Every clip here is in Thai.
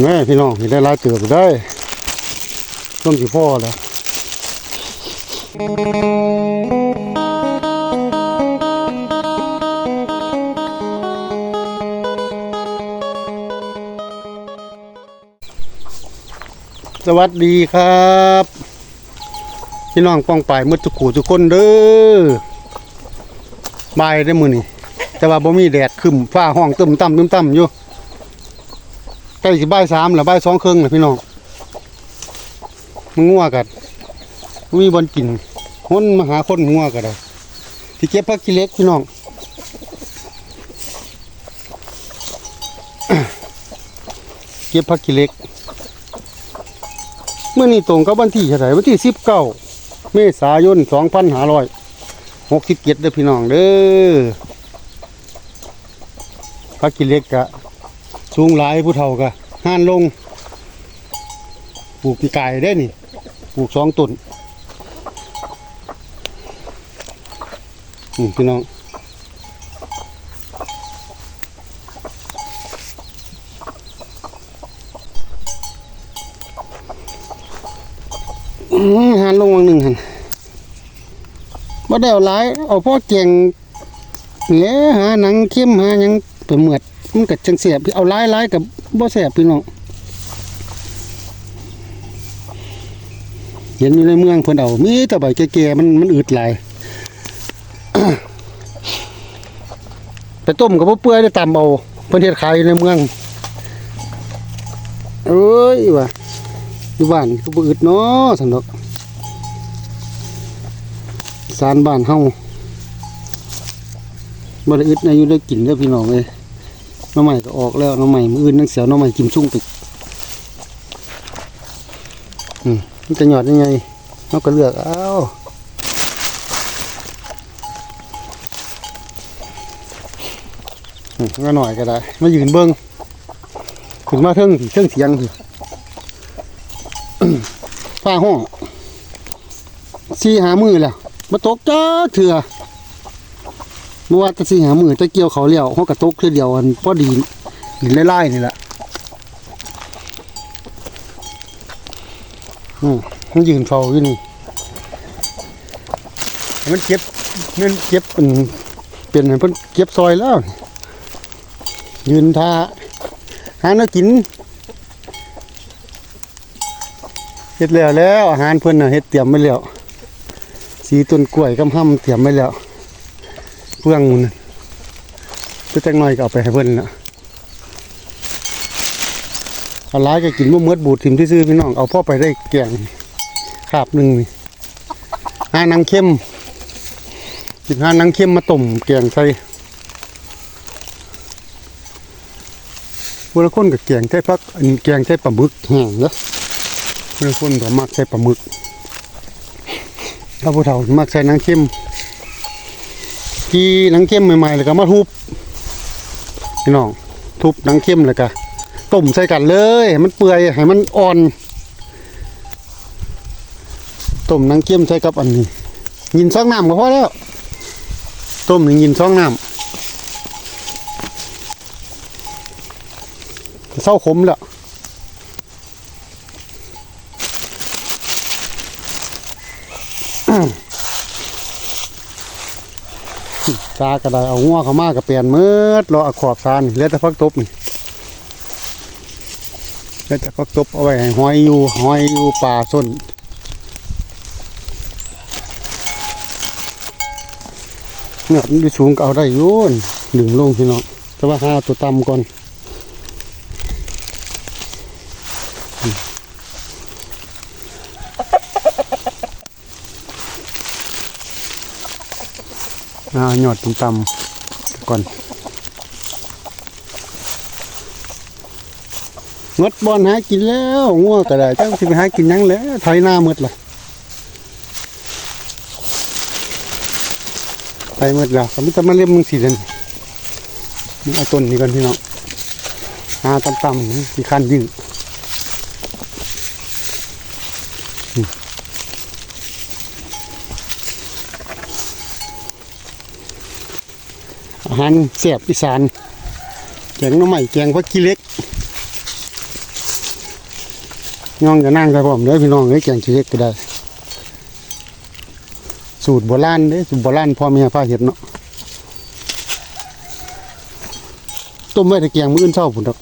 แม่พี่น้องเห็นได้ลายเติบได้ต้มสิพ่อแล้วสวัสดีครับ พี่น้องป้องป่ายมืดทุกขู่ทุกคนเด้อบายได้มือนี่แต่ว่าบ่มีแดดครึมฟ้าห้องตึมต่ำตึมต่ำอยู่ ใกล้สิบ่ายสามหรือบ่ายสองครึ่งนะพี่น้องมันงัวกัดมีบอลกินคนมาหาคนงัวกัดเอาที่เก็บผักกิเล็กพี่น้องเก็บผักกิเล็กเมื่อนี้ตรงกับวันที่เท่าไหร่วันที่สิบเก้าเมษายนสองพันห้าร้อยหกสิบเจ็ดเด้อพี่น้องเด้อผักกิเล็กกะ สูงหลายผู้เฒ่ากะห้านลง ปลูกปีกายได้นี่ ปลูกสองต้นอืมพี่น้องหานลงวังหนึ่งหันบ่ได้เอาหลาย เอาพ่อเก่งเนี่ยหาหนังเข้มหายังไปเหมือด มันก็จังเสียบเอาหลายหลายกับบ่แสบพี่น้องเห็นอยู่ในเมืองเพิ่นเอามีแต่ใบแก่ๆมันมันอืดหลายไปต้มกับบ่เปื่อยได้ตำเอาเพิ่นเฮ็ดขายอยู่ในเมืองเอ้ยว่ะอยู่บ้านก็บ่อึดเนาะซั่นดอกสารบ้านเฮาบ่ได้อึดนะอยู่ได้กินเด้อพี่น้องเอ้ย น้องใหม่ก็ออกแล้วน้องใหม่มืออื่นนังเสียวน้องใหม่กิมซุ่งปิดอืมมันจะหยอดยังไงเราก็เลือกเอาอืมก็หน่อยก็ได้มายืนเบิ้งขึ้นมาเทิงสิเทิงเสียงสิฟ้าห้องสี่หามือแล้วมาตกจ้าเถื่อ มื่อว่าแตะสิหามือแตะเกี่ยวเขาเลี้ยวเขากระตุกคือเดียวอันพอดีหินไล่ๆนี่แหละอืมมันยืนเฝ้าอยู่นี่มันเก็บมันเก็บเป็นเป็นให้เพิ่นเก็บซอยแล้ว ยืนท่าหาเนื้อกินเฮ็ดแล้วแล้วอาหารเพิ่นน่ะเฮ็ดเตรียมไว้แล้วสีต้นกล้วยกำห้ำเตรียมไว้แล้ว เพื่องมันน่ะก็จังหน่อยก็เอาไปให้เพิ่นละเอาหลายก็กินบ่เมือดบูดถิ่มที่ซื้อพี่น้องเอาพ่อไปได้แกงคาบหนึ่งนี่หานังเข้มกินหานังเข้มมาต้มแกงใส่บางคนก็แกงใส่พักอันแกงใส่ปลาหมึกแห้งเนาะบางคนก็มักใส่ปลาหมึกถ้าผู้เฒ่ามักใส่นังเข้ม กีหนังเข้มใหม่ๆแล้วก็มาทุบพี่น้องทุบหนังเข้มแล้วก็ต้มใส่กันเลยให้มันเปื่อยให้มันอ่อนต้มหนังเข้มใส่กับอันนี้ ยินซองน้ำก็พอแล้วต้มหนึ่งยินซองน้ำเศร้าขมแล้วซากระไดเอางัวเข้ามากับเปลี่ยนเมืดรอเอขอบซานเหลือแต่พักตบนี่เหลือแต่พักตบเอาไว้ให้หอยอยู่หอยอยู่ป่าส้นเนี่ยมันสูงก็เอาได้ยุ่นดึงลงพี่น้องแต่ว่าหาตัวต่ำก่อน อ่าหยอดต่ำๆก่อนงดบอลหากินแล้วงัวก็ได้จังสิไปหากินยังแล้วไถหน้าหมดล่ะไถหมดแล้วก็มิจะมาเล่มมึงสีเดนมึงเอาต้นนี้ก่อนพี่น้องหาต่ำๆที่คันยืด อาหารเสียบอีสานแกงน้ำใหม่แกงพักกีเล็กย่องจะนั่งไปพร้อมเด้อพี่น้องเอ้ยแกงขี้เล็กก็ได้ สูตรโบราณเด้สูตรโบราณพ่อแม่พาเฮ็ดเนาะต้มไว้ต่แกงมื้ออื่นเช้าพุ่นดอก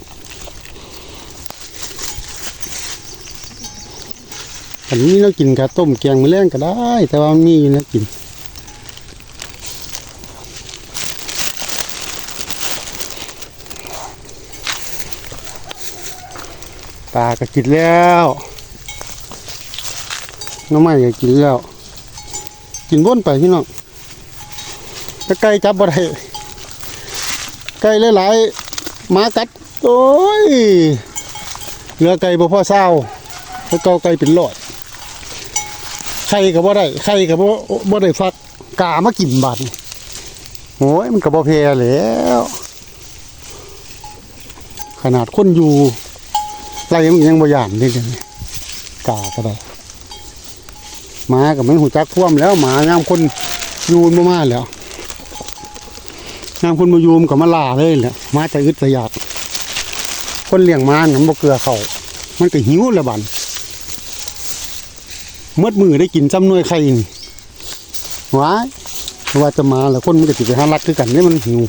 อันนี้เรากินกะต้มแกงมื้อแรงก็ได้ แต่ว่ามันมีอยู่นะกิน ปลาก็กินแล้วน้ำไม้ก็กินแล้ว กินวนไปพี่น้องแต่ไก่จับบ่ได้ไก่หลายๆมากัดโอ้ยเหลือไก่บ่พ่อเศร้าแล้วเกาไก่เป็นหลอดไข่ก็บ่ได้ไข่ก็บ่บ่ได้ฟักกามากินบาดนี่โอ้ยมันก็บ่แพ้แล้ว ขนาดคนอยู่ ไรมันยังบ่ยานเลยเดี๋ยวนี้กาก็ได้หมากับมันหูจักท่วมแล้วหมายามคนยูนมามาแล้วยามคนมายูมกับมาล่าเลยแหละหมาจะอึดจะอยากคนเลี้ยงหมาหนังบ่เกลือเขามันก็หิวแล้วบันเมื่อมือได้กินจำหนวยไข่นี่ว้ายว่าจะมาแล้วคนมันก็สิไปหารัดคือกันนี่มันหิว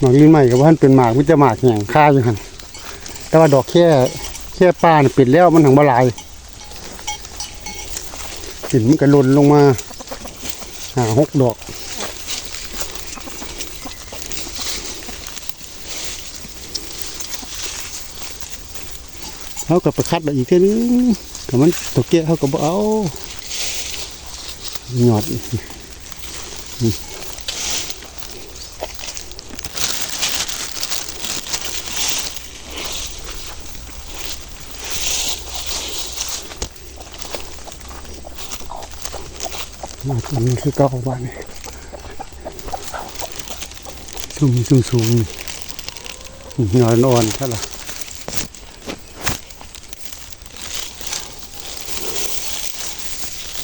หมากลิ้นใหม่กับว่านเป็นหมากมันจะหมากแห้งค่าอยู่หันแต่ว่าดอกแค่แค่ป้านปิดแล้วมันถึงบลายหินมันก็หล่นลงมาหาหกดอกเขาก็ไปคัดอีกเท่านึงแต่มันตัวเกี้ยเขาก็บเอาหยอด มาตรงนี้คือเก้าบ้านนี่สูงสูงสูงหน่อนอนใช่หรอ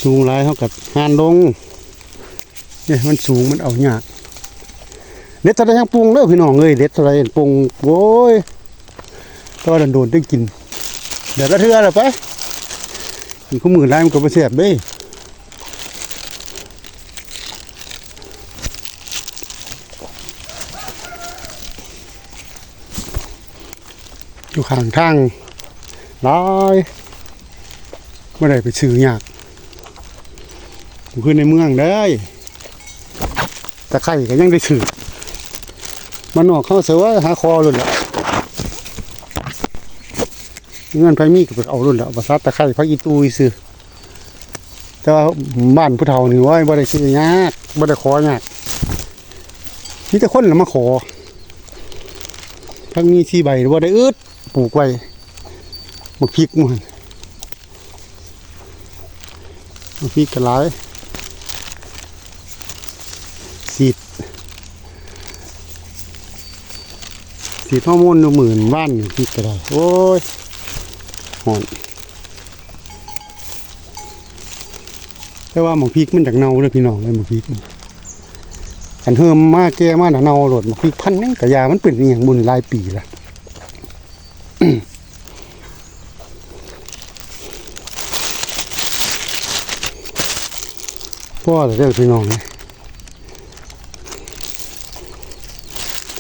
สูงหลายเท่ากับหานลงเนี่ยมันสูงมันเอายากเด็ดทะเลยังปรุงเด้อพี่น้องเอ้ยเด็ดทะเลปรุงโว้ยก็โดนได้กิน เดี๋ยวก็เทื่อแล้วไปอีกข้อมือไล่มันก็ไปเสียบเด้ อยู่ข้างทางหลายไม่ได้ไปซื้อยากอยู่ขึ้นในเมืองได้ต่ไข่ก็ยังได้ซื้อมันออกเข้าเสือว่าหาคอรุ่นละเงินไฟมีก็ไปเอารุ่นละภาษาตะไคร่พักอีตูอีซื้อแต่ว่าบ้านผู้เฒ่านี่ว่าบ่ได้ซื้อยากบ่ได้ขอยากมีแต่คนละมาขอทั้งมีที่ใบบ่าได้อึด ปลูกไว้มาพริกมันมาพริกกระไรสีดสีดฮอร์โมนหมื่นบ้านอยู่พริกกระไรโอ้ยหอนแต่ว่าหมกพริกมันจากเน่าเลยพี่น้องเลยหมกพริกกันเฮิมมาแก่มาหนาเน่าหลดหมกพริกพันนึงกระยามันเป็นอย่างบุญลายปีละ พ่อจะได้พี่น้องเลย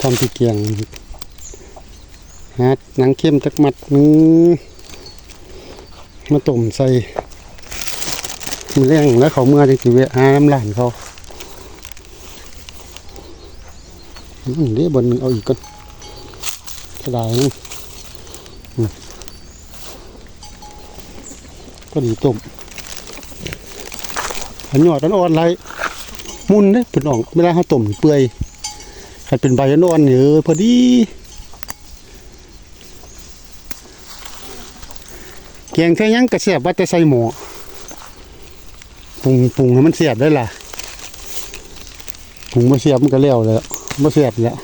ทำที่เกียงฮะหนังเข้มจักมัดนึงมาต้มใส่มันแรงแล้วเขาเมื่อจะสิเวะหาน้ำหลานเขาเดี๋ยวบนเอาอีกก่อนกระดาษนึงก็ดีต้ม อันยอดอันอ่อนไรมุนเด้เพิ่นออกเวลาเฮาต้มเปื่อยคันเป็นใบอันอ่อนนี่เออพอดีแกงแค่ยังกระแสบว่าแต่ใส่หม้อปรุงปรุงให้มันเสียบได้ล่ะปรุงบ่เสียบมันก็แล้วแล้วบ่เสียบแล้ว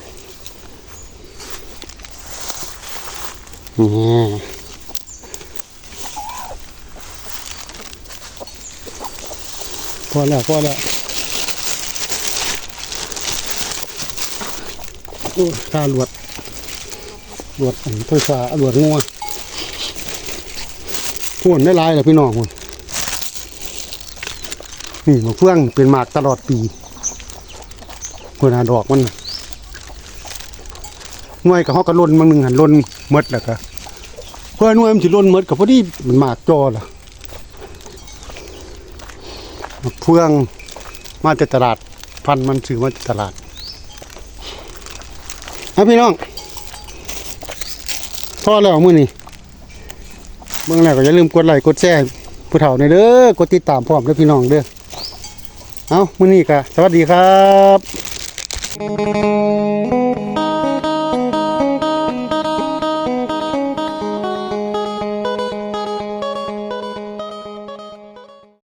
นี่ พอแล้วพอแล้วอ้ตาหลวดหลวดอันไฟฟ้าหลวดงัวพ่นได้ลายเลยพี่น้องพุ่นนี่มะเฟืองเป็นหมากตลอดปีเพื่นหาดอกมันน่วยกับฮอกกระล่นมันหนึ่งหันล่นหมดแล้วก็เพื่อน่วยมันสิล่นหมดกับพอดีมันหมากจอล่ะมะ เพื่องมาจากตลาด พันมันถือมาจากตลาดนะพี่น้องพอแล้วมื้อนี้เบิ่งแรก็อย่าลืมกดไลค์กดแชร์ผู้เฒ่าในเด้อกดติดตามพร้อมเด้อพี่น้องเด้อเอามื้อนี้ก็สวัสดีครับ